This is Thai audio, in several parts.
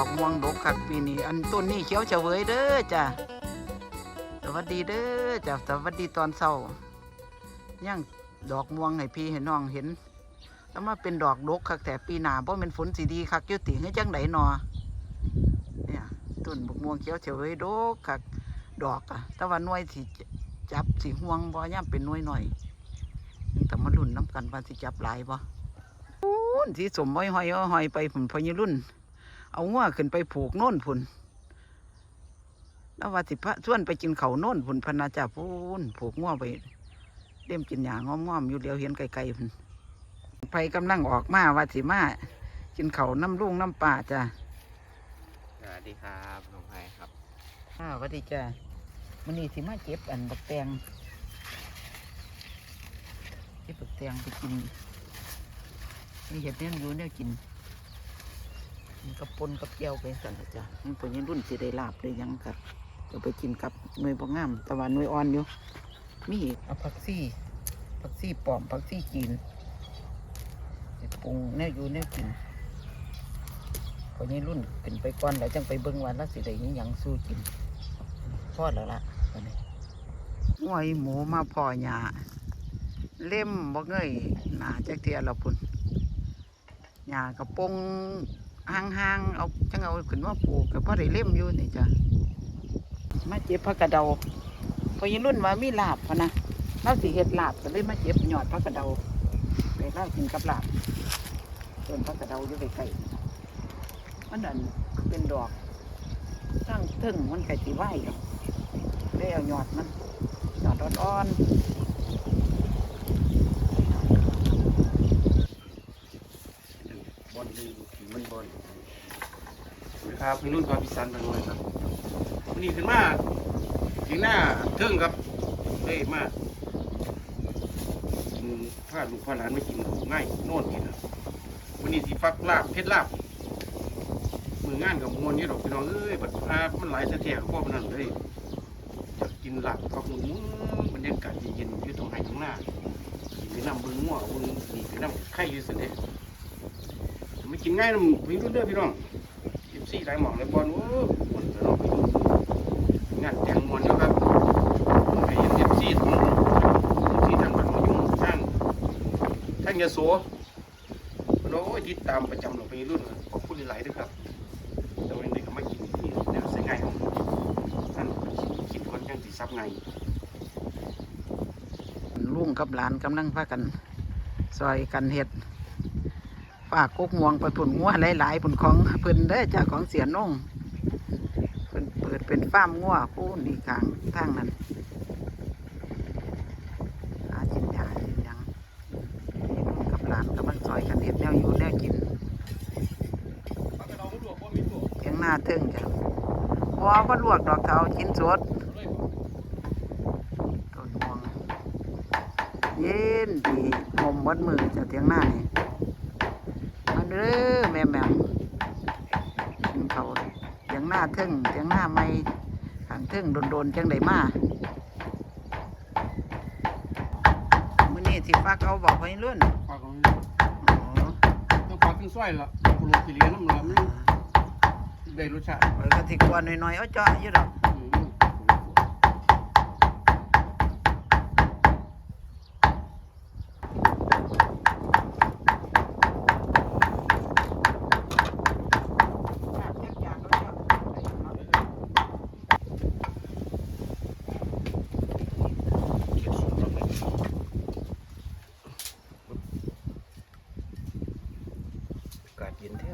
อกม่วงดกคักปีนี้อันต้นนี้เขียวเฉวยเด้อจ้ะสวัสดีเด้อจ้ะสวัสดีตอนเช้าย่างดอกม่วงให้พี่ให้น้องเห็น แล้วมาเป็นดอกดกคักแต่ปีหนาเพราะมันฝนสีดีคักอยุติให้จังไหนอเนี่ยต้นบกม่วงเขียวเฉวยดกคักดอกอะแต่ว่าน่วยสิจับสีห่วงบ่ย่ำเป็นน่วยหน่อยแต่มาลุ่นน้ำกันว่าสิจับหลายบ่อู้สีสมห้อยห้อยห้อยไปผุนพญรุ่น เอางัวขึ้นไปผูกโน่นพุ่นแล้วว่าสิพระชวนไปกินเขาวโน่นพุ่นพนาจ่าพูนผูกงัวไปเล่มกินหยางง้อมๆอยู่เดียวเห็นไกลๆพุ่นไปกำลังออกมาว่าสิมากินเขาวน้ำลุงน้ำป่าจ้ะสวัสดีครับน้องไพครับอ้าวสวัสดีจ้ะมันนี้สิมาเก็บอันบักแตงเก็บบักแตงไปกินมีเห็ดเนี่ยอยู่เนี่ยกิน มันกับปนกับเจียวไปสั่นล่ะจ้ะมันเป็นยังรุ่นสิได้ลาบได้หยังกัดเดี๋ยวไปกินกับหน่วยบงงามแต่ว่าหน่วยอ่อนอยู่มีอีกเอาผักซี่ผักซี่ปลอมผักซี่จีนไปปรุงแนวอยู่แนวกินพอนี้รุ่นขึ้นไปก่อนแล้วจังไปเบิ่งวันแล้วสิได้หยังสู้กินพอแล้วล่ะตอนนี้งวยหมูมาพ่อหยาเล่มบ่เงยหนาจักเทียเราพุ่นหยากระปง ห่างๆเอาจังเอาขึ้นมาปลูกกับพ่อได้เล่มอยู่นี่จ้ะมาเจ็บผักกระเดาพอยีรุ่นว่ามีลาบพะนะเราสิเฮ็ดลาบก็เลยมาเจ็บหยอดผักกระเดาไปเล่ากินกับลาบต้นผักกระเดาอยู่ใกล้ๆมันนั่นเป็นดอกตั้งทึ่งมันไก่สีไหวดอกได้เอายอดมันหยอดอ่อนๆ บอล ดีผีมันบอลนะครับพี่นุ่นความพิสันทางเลยครับวันนี้ขึ้นมาถึงหน้าเทิงครับเฮ้ยมากินผ้าลูกผ้าหลานไม่กินง่ายโน่นกินนะวันนี้สิฟักลาบเพชรลาบมืองานกับมวลนี่ดอกพี่น้องเอ้ยบัดอามันหลายเสียพ่อมันนั่นเลยจะกินหลาบกับหมูบรรยากาศเย็นๆอยู่ตรงไหนตรงหน้าไปน้ำเบิ้งงัวเบิ้งนี่ไปน้ำไข่อยู่สิเด้ไม่ กินง่ายนะพี่รุ่นเด้อพี่น้องยิบซี่หลายหมองเลยบอลโอ้บอลพี่น้องไปดูงานแต่งมวนอยู่ครับไปเห็นยิบซี่ของยิบซี่ทางบ้านหมยุ่งทางทางยาโสโอ้ยติดตามประจำเราไปรุ่นขอบคุณหลายๆด้วยครับแต่วันนี้ก็มากินนี่แนวใส่ง่ายของท่านกินคนยังสีซับไงลุงกับหลานกำลังพากันซอยกันเห็ด ฝากกกงวงไปผุนงัวหลายๆผุนของเพิ่นได้จากของเสียนงเพิ่นเปิดเป็นฟาร์มงัวผู้นี่กลางทางนั้นหาจินยาจินยังกับหลานกำลังซอยกันเห็ดแนวอยู่แนวกินเพียงหน้าทึ่งจ้ะพอก็ลวกดอกเทากินสดต้นม่วงเย็นดีหอมวัดมือจะเทียงหน้านี่ เด้อแม่แหม่มกินเขาวเทียงหน้าเทึ่งเทียงหน้าไม่ขังเทึ่งโดนๆจังไดมามื้อนี้สิฟักเอาบอกไว้รุ่นฝากของอ๋อต้องฝากขึ้นสร้อยละกุหลาบสีเหลืองน้ำมันมันได้รสชาติแล้วก็สิกวนหน่อยๆเอาเจาะอยู่ดอก อากาศเย็นแท้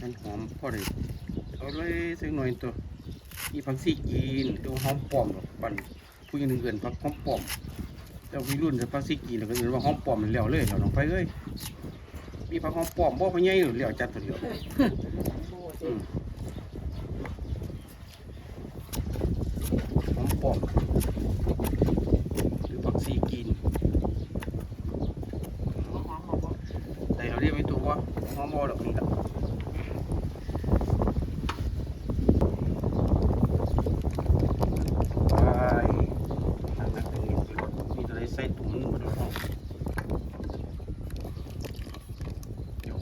นั่นหอมพอดีเอาเลยสักหน่อยตัวอีผักซีจีนตัวหอมปอมหรอกปันผู้หญิงหนึ่งเกินผักหอมปอมแต่วัยรุ่นจะผักซีจีนแล้วก็เรียกว่าหอมปอมมันแล้วเลยเราลองไปเลย มีผักหอมปลอมบ่พะใหญ่หรือเหลียวจัดตัวเดียวอืมหอมปลอมหรือผักซีกินแต่เราเรียกไม่ถูกว่าหอมบ่ดอกนี้ละ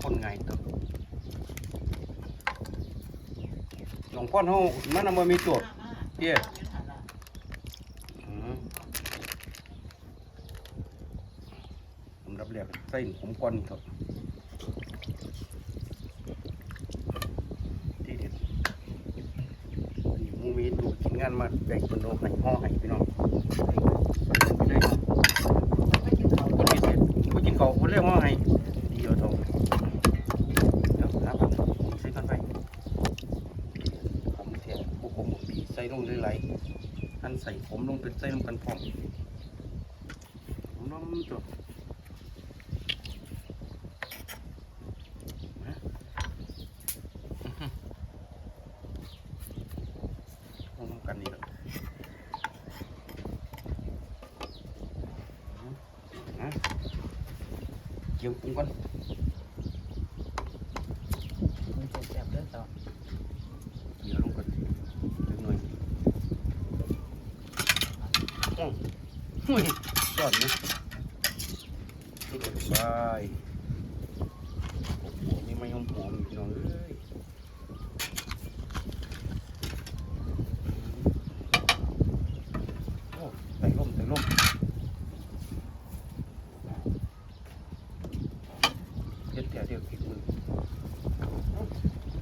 คนไงตัว หลวงพ่อเฮามันน่ะบ่มีตัวเตี้ยอืมผมรับเรียกใส่ผมก่อนนี่เถอะที่เด็ดนี่หมูมีดูกินงานมาแบ่งเป็นโลกให้ห่อให้พี่น้องไปเลยคนพิเศษผู้กินเขาวคนเรียกห่อให้ดีเอาทองเดี๋ยวครับผมใส่กันไปผมเสียผู้ผมบีใส่ลงเลยไหล ท่านใส่ผมลงเป็นไส้ลงกันพร้อมผมน้ำตัวลงกันนี่แหละนะเกี่ยวปรุงก่อน มันจะแซ่บเด้อต่อ เกี่ยวลงก่อนเล็กน้อย โอ้หุ้ยยอดนะสุดสบายโอ้โหนี่ไม่ยอมหอมพี่น้องเอ้ยโอ้ใส่ร่มใส่ร่มเฮ็ดแต่เดียวผิดมือ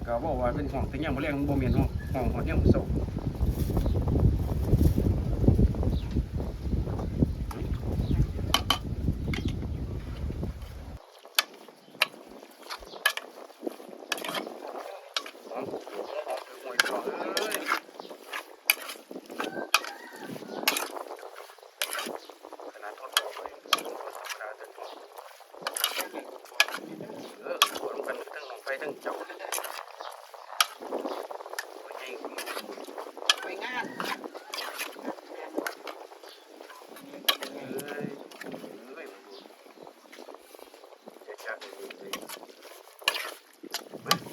ก็บอกว่าเป็นห้องแต่ยังบ่แรงบ่แม่นห้องห้องหอดยังบ่เศร้าเอาหอมไปห่วยก่อนเอ้ยขนาดทอดออกไปขนาดจะทอดเออขวดลงกันทั้งหนองไฟทั้งเจ้า ไปงาน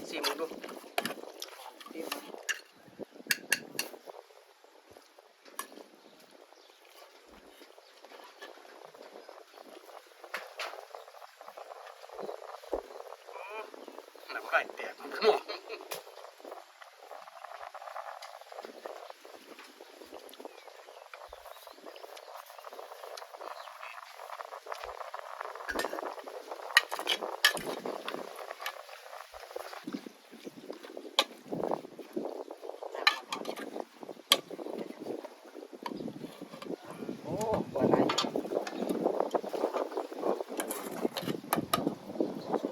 สิมึงดู น้ำลายแตกหมด โอ้บ่หลาย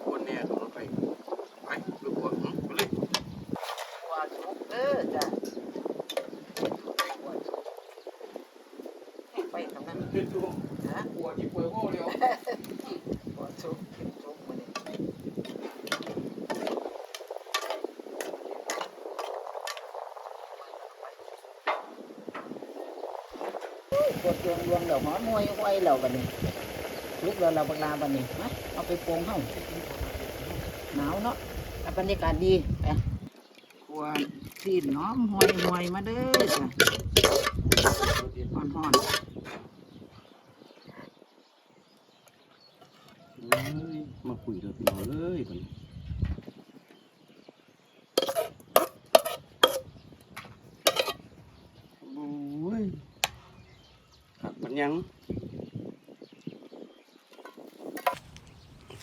คนเนี่ยขับรถไปไปลูกหัวไปเลย หัวสุกเด้อจ้ะหัวสุกไป ตรงนั้นเด็ดดูนะหัวที่เปิดโง่เดียวหัวสุกกินสุกมื้อนี้กดรวงรวงดอกหอมวยไว้แล้วบัดนี้ลุกแล้วเราบักลาบัดนี้มาเอาไปโปงเฮาหนาวเนาะแต่บรรยากาศดีไปครัวซีนน้อมหวยหวยมาเด้อจ้ะฮ้อนฮ้อน มาคุยเลยพี่น้องเอ้ยบัดนี้โอ้ยครับมั นยัง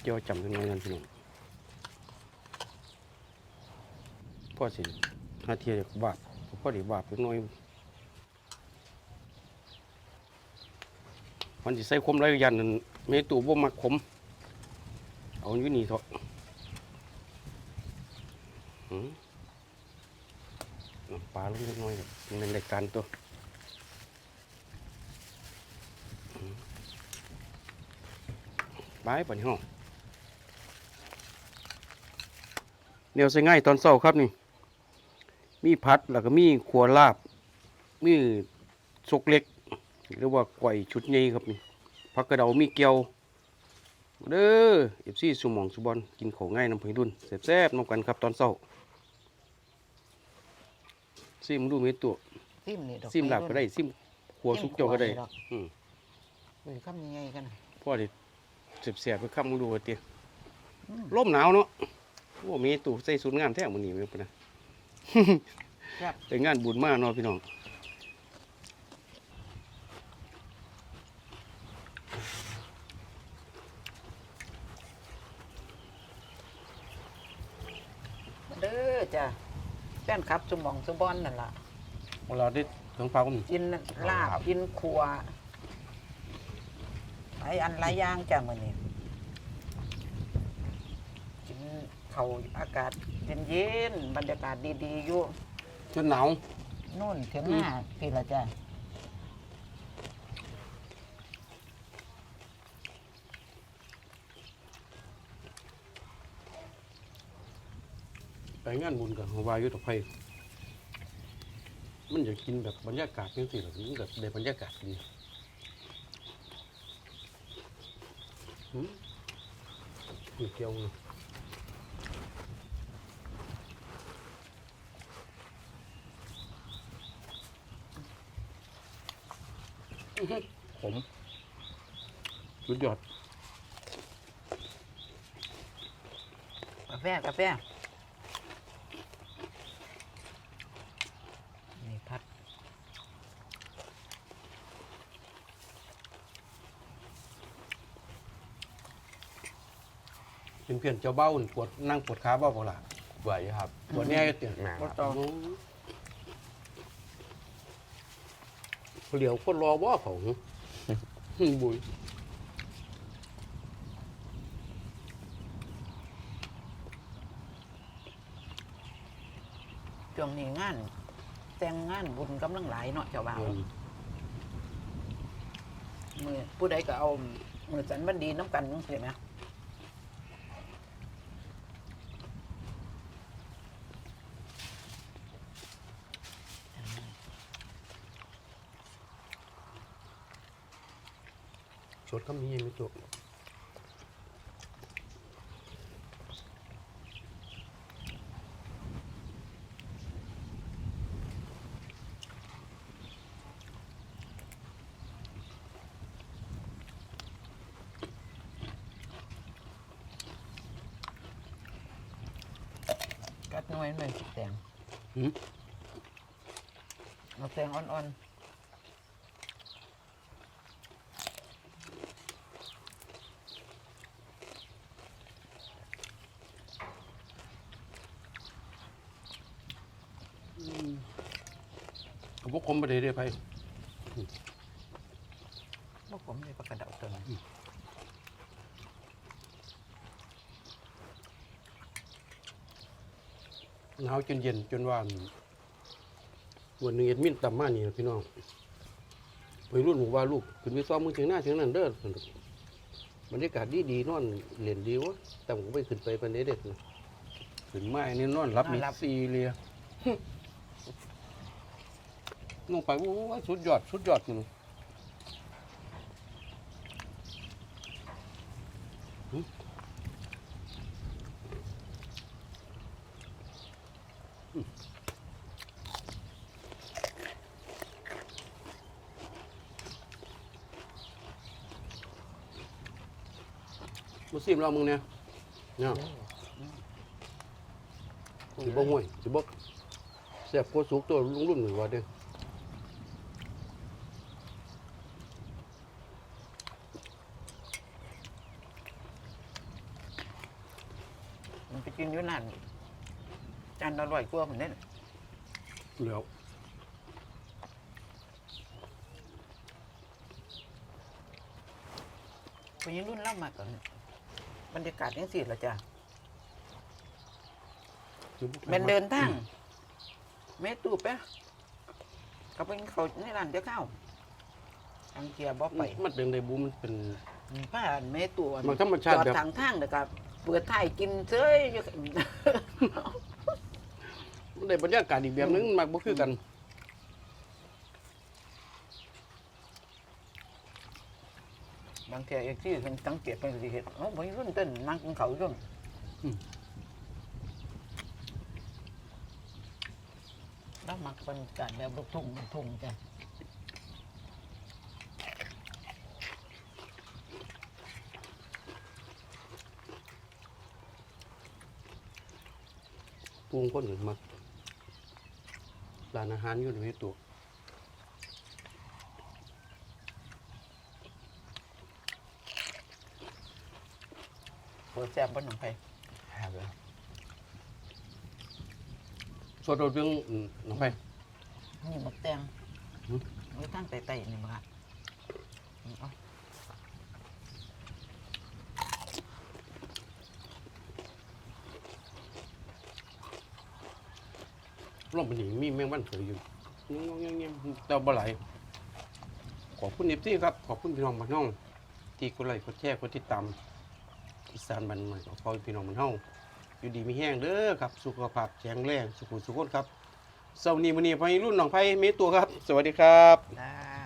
เกี่ยวจำกันไว้กันพี่น้องพ่อสิหาเทียจากบาทพ่อดีบาทเล็กน้อยมันจะใส่คมไรยันนั่นเมตูบ่มักขมเอาอยู่นี่เถอะน้ำปลาลงเล็กน้อยเป็นรายการตัวหืม บายปันห้องเนียวใส่ง่ายตอนเช้าครับนี่ มีพัดแล้วก็มีขัวลาบ มีสกเล็ก หรือว่าไก่ชุดใหญ่ครับนี่ผักกระเดามีเกียวเด้อเอฟซีสุหมองสุบอลกินของง่ายน้ำผึ้งดุนแซ่บๆน้ำกันครับตอนเช้าซิมดูเม็ดตัวซิมนี่ดอกซิมหลับก็ได้ซิมขัวสุกเจ้าก็ได้ อืมเฮ้ยคำยังไงกันน่ะพ่อเด็ด แซ่บๆไปข้ามดูว่าเตี้ยอืมร่มหนาวเนาะโอ้มีตู้ใส่สูทงานแท้มื้อนี้แม่นปะนะครับไปงานบุญมาเนาะพี่น้องเด้อจ้ะแฟนคลับสมองสมบอนนั่นล่ะเวลาได้ถึงฟ้าก็มีกินลาบครับกินขัวหลายอันหลายอย่างจ้ะมื้อนี้กินเขาวอากาศเย็นๆบรรยากาศดีๆอยู่จนหนาว นู่นถึงหน้าพี่ละจ้ะไปงานบุญกับวาอยุทธภัยมันอยากกินแบบบรรยากาศจังซี่ล่ะมันแบบได้บรรยากาศดี หืมมีเกี๊ยวเลยอื้อหือขมสุดยอดกาแฟกาแฟ เป็นเพียนเจ้าเบ้านี่ปวดนั่งปวดขาเบ้าเปล่าล่ะไหวอยู่ครับปวดแน่ก็เตียนแม่ครับต่อเหลียวคนรอว่าเขาหึหึบุยช่วงนี้งาน แต่งงานบุญกำลังหลายเนาะเจ้าบ่าวเงินมือผู้ใดก็เอามือสันบันดีน้ำกันจังซี่แหม ชดคำนี้ยังไม่จบกัดหน่วยหน่อยสิแตงหืมเอาแตงอ่อนเอา พวกคมไปเลยได้ไปๆบ่ผมเลยปากระเดาตัวนี้หนาวจนเย็นจนว่าวันหนึ่งเอ็ดมินต่ำมากนี่นะพี่น้องไปรุ่นบอกว่าลูกขึ้นไปซ้อมมือถึงหน้าถึงนั่นเด้อบรรยากาศดีดีนอนเล่นดีวะแต่ผมก็ไปขึ้นไปปันนี้เด็ดขึ้นไม้นี่นอนรับมีซีเรีย ลงไปโอ้ยสุดยอดสุดยอดจริงหึอืมมาซิมเรามึงเนี่ยเนี่ยสิบ่ห่วยสิบ่แซ่บกว่าสุกตัวลุงรุ่นหนึ่งว่าเด้อ มันไปกินอยู่นั่น จานอร่อยกว่าผมเนี่ยแล้วคนยังรุ่นเล่ามาก่อนบรรยากาศยังสิละจ้ะแม่นเดินทางแม่ตูบปะเขาเป็นเขาในร้านเจ้าข้าวทางเกียบ่ไปมันเป็นไดบูมันเป็นผ้าแม่ตัวมันธรรมชาติจอดแบบ ทางทางเด็กครับเปิดท้ายกินเซ้ยอยู่ ได้บรรยากาศอีกแบบนึงมันมักบ่คือกัน บางทีเอกที่เป็นสังเกตเป็นสิเห็นโอ้ยรุ่นเต้นนั่งกินเขาอยู่แล้วมักบรรยากาศแบบลูกทุ่งลูกทุ่งจ้ะปรุงคนอื่นมา ร้านอาหารอยู่ในตัวโอ้แซ่บบ่หนุ่มไผแอบเลยสดโดดเรื่องอืมน้องไปนี่บักแตงหืมไว้ตั้งไต่ๆนี่บ่ค่ะ อืมเอาร่มเป็นหนีมีแมงวันเถยอยู่เงี้ยเงี้ยเต่าบ่ไหลขอบคุณเอฟซีครับ ขอบคุณพี่น้องบ้านน้อง ที่กดไลค์กดแชร์กดติดตามอีสานบ้านใหม่ขอพ่อพี่น้องบ้านเฮาอยู่ดีมีแห้งเด้อครับ สุขภาพแข็งแรงสุขุสุขนครับเสาร์นี้มื้อนี้ไปรุ่นหนองไผมีตัวครับ สวัสดีครับ